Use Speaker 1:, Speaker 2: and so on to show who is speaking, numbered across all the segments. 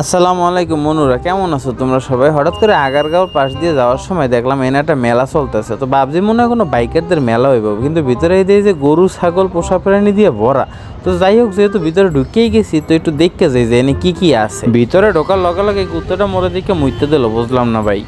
Speaker 1: আসসালামু আলাইকুম, মনুরা। কেমন আছো তোমরা সবাই? হঠাৎ করে আগারগাঁওর পাশ দিয়ে যাওয়ার সময় দেখলাম এনে একটা মেলা চলতেছে। তো ভাবছি মনে হয় কোনো বাইকারদের মেলা হইব, কিন্তু ভিতরে এই যে গরু, ছাগল, পোষা প্রাণী দিয়ে ভরা। তো যাই হোক, যেহেতু ভিতরে ঢুকেই গেছি, তো একটু দেখতে যাই যে এনে কি কি আছে। ভিতরে ঢোকার লগে লগে কুত্তাটা মরে দিকে মুইতে দিল, বুঝলাম না ভাই।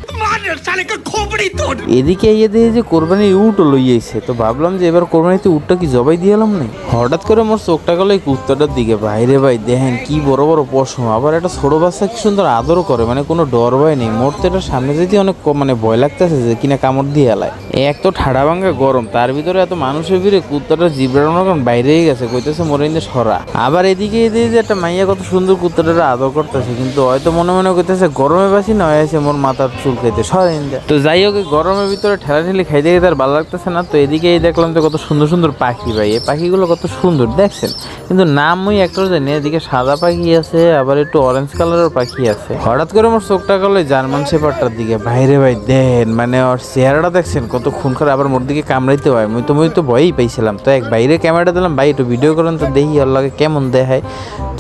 Speaker 1: এদিকে ইয়ে দিয়ে যে কোরবানির উটও লইয়াছে তো ভাবলাম যে এবার কোরবানিতে উটটা কি জবাই দিয়ে এলাম নাই হঠাৎ করে মোর চোখটা গেল এই কুত্তাটার দিকে। বাইরে ভাই, দেখেন কি বড় বড় পশম। আবার একটা ছোট বাচ্চা কি সুন্দর আদরও করে মানে কোনো ডর ভয় নেই। মোর তো এটার সামনে যেতে অনেক মানে ভয় লাগতেছে যে কিনা কামড় দিয়ে এলায়। এক তো ঠাড়া ভাঙ্গা গরম, তার ভিতরে এত মানুষের ভিড়ে কুত্তাটা জিবড়ানো কারণ বাইরেই গেছে, কইতেছে মোরে ইন্দে সরা। আবার এদিকে এদিকে যে একটা মাইয়া কত সুন্দর কুত্তাটা আদর করতেছে, কিন্তু হয়তো মনে মনে কইতেছে গরমে বাসি না হয়েছে মোর মাথার চুল খাইতে সরে ইন্দে তো যাই হোক গরমের ভিতরে ঠেলা ঠেলি খাইতে খাইতে আর ভালো লাগতেছে না। তো এদিকে এই দেখলাম তো কত সুন্দর সুন্দর পাখি ভাই। এই পাখিগুলো কত সুন্দর, দেখছেন? কিন্তু নাম মুই একটা জানি এদিকে সাদা পাখি আছে, আবার একটু অরেঞ্জ কালারের পাখি আছে। হঠাৎ করে আমার চোখটা গেল জার্মান শেপারটার দিকে। বাইরে ভাই, দেন মানে ওর চেহারাটা দেখছেন? কত খুন করে আবার মোর দিকে কামড়াইতে হয়। মুই তো মুই তো ভয়ই পাইছিলাম। তো এক বাইরে ক্যামেরাটা দিলাম, ভাই, একটু ভিডিও করেন তো দেখি ওর লাগে কেমন দেখায়।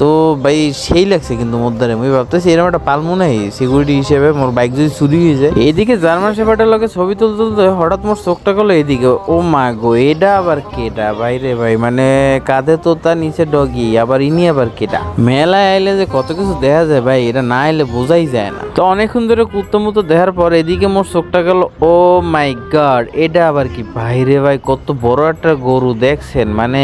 Speaker 1: তো ভাই সেই লাগছে কিন্তু মধ্যে মুই ভাবতেছি এরকম একটা পালমু নাই সিকিউরিটি হিসেবে মোর বাইক যদি চুরি হয়ে যায়। এদিকে জার্মান শেপারটার লগে ছবি তুলতে তুলতে হঠাৎ মোর চোখটা গেলো এদিকে ও মা গো, এটা আবার কেটা বাইরে ভাই মানে কাঁধে তো তার নিচে ডগি আবার ইনি আবার কেটা মেলায় আইলে যে কত কিছু দেখা যায় ভাই, এটা না আইলে বোঝাই যায় না। তো অনেকক্ষণ ধরে কুত্তো মুতো দেখার পর এদিকে মোর চোখটা গেল, ও মাই গড এটা আবার কি? ভাইরে ভাই, কত বড় একটা গরু, দেখছেন? মানে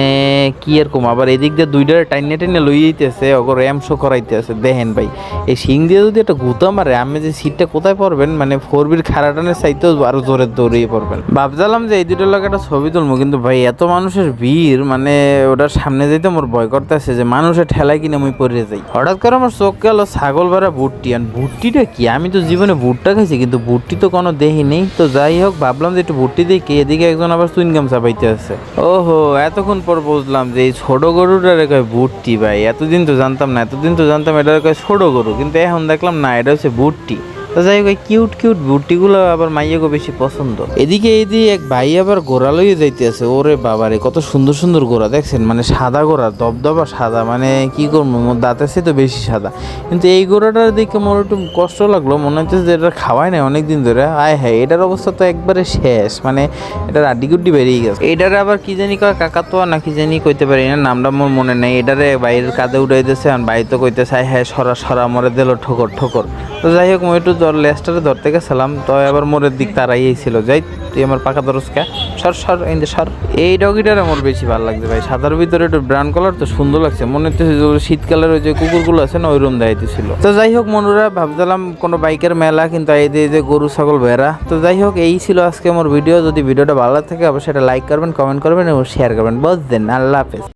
Speaker 1: কি এরকম আবার এদিক দিয়ে দুইটা টাইনে টাইনে লই যাইতেছে ওগো র্যাম শো করাইতেছে। দেখেন ভাই, এই সিং দিয়ে যদি একটা গুতা মারে, আমি যে সিটটা কোথায় পড়বেন? মানে ফোর বির খারাটানের চাইতেও আরও জোরে দৌড়িয়ে পড়বেন। ভাবছিলাম যে এই দুটোর লোক একটা ছবি তুলবো, কিন্তু ভাই, এত মানুষের ভিড় মানে ওটার সামনে যেতে মোর ভয় করতেছে যে মানুষের ঠেলায় কিনে আমি পড়ে যাই। হঠাৎ করে আমার চোখ গেল ছাগল ভাড়া ভুট্টি। আর ভুট্টিটা কি? আমি তো জীবনে ভুট্টা খাইছি, কিন্তু ভুট্টি তো কোনো দেহি নেই। তো যাই হোক, ভাবলাম যে একটু ভুট্টি দেখি, এদিকে একজন আবার চুইনগাম চাপাইতে আছে। ওহো, এতক্ষণ পর বুঝলাম যে এই ছোট গরুটারে কয় ভুট্টি ভাই এতদিন তো জানতাম না, এতদিন তো জানতাম এটা ছোট গরু, কিন্তু এখন দেখলাম না, এটা হচ্ছে ভুট্টি তো যাই হোক কিউট কিউট বুটিগুলো আবার মাইয়াকে বেশি পছন্দ। এদিকে এদিকে এক ভাই আবার গোড়া লইয়ে যাইতেছে, ওরে বাবারে, কত সুন্দর সুন্দর গোড়া, দেখছেন? মানে সাদা গোড়া, দবদবা সাদা মানে কি করব, মোর দাঁতের তো বেশি সাদা। কিন্তু এই গোড়াটার দেখে মোর একটু কষ্ট লাগল, মনে হচ্ছে যে এটা খাওয়াই নাই অনেক দিন ধরে। আয় হ্যাঁ এটার অবস্থা তো একবারে শেষ মানে এটার আড্ডি গুড্ডি বেরিয়ে গেছে। এটার আবার কি জানি কয় কাকাতোয়া না কি জানি কইতে পারি না, নামটা মোর মনে নেই। এটারে বাইরের কাঁধে উঠাই দিয়েছে আর বাড়ি তো কইতেছে, আয় হ্যাঁ সরা সরা, মরে দিল ঠোকর ঠোকর। তো যাই হোক মই একটু ধর লেস্টারে ধরতে গেছিলাম, তো আবার মোরের দিক তারাই ছিল যাই, তুই আমার পাকা দরজকা সর সর, এই সর। এই ডগিটার আমার বেশি ভালো লাগছে ভাই। সাদার ভিতরে একটু ব্রাউন কালার তো সুন্দর লাগছে। মনে হচ্ছে শীতকালের ওই যে কুকুরগুলো আছে না, ওই রুম দেখাইতেছিল তো যাই হোক, মনুরা, ভাবছিলাম কোনো বাইকের মেলা, কিন্তু এই যে গরু, ছাগল, ভেড়া। তো যাই হোক, এই ছিল আজকে আমার ভিডিও যদি ভিডিওটা ভালো থাকে অবশ্যই এটা লাইক করবেন কমেন্ট করবেন এবং শেয়ার করবেন। বুঝলেন আল্লাহ হাফেজ।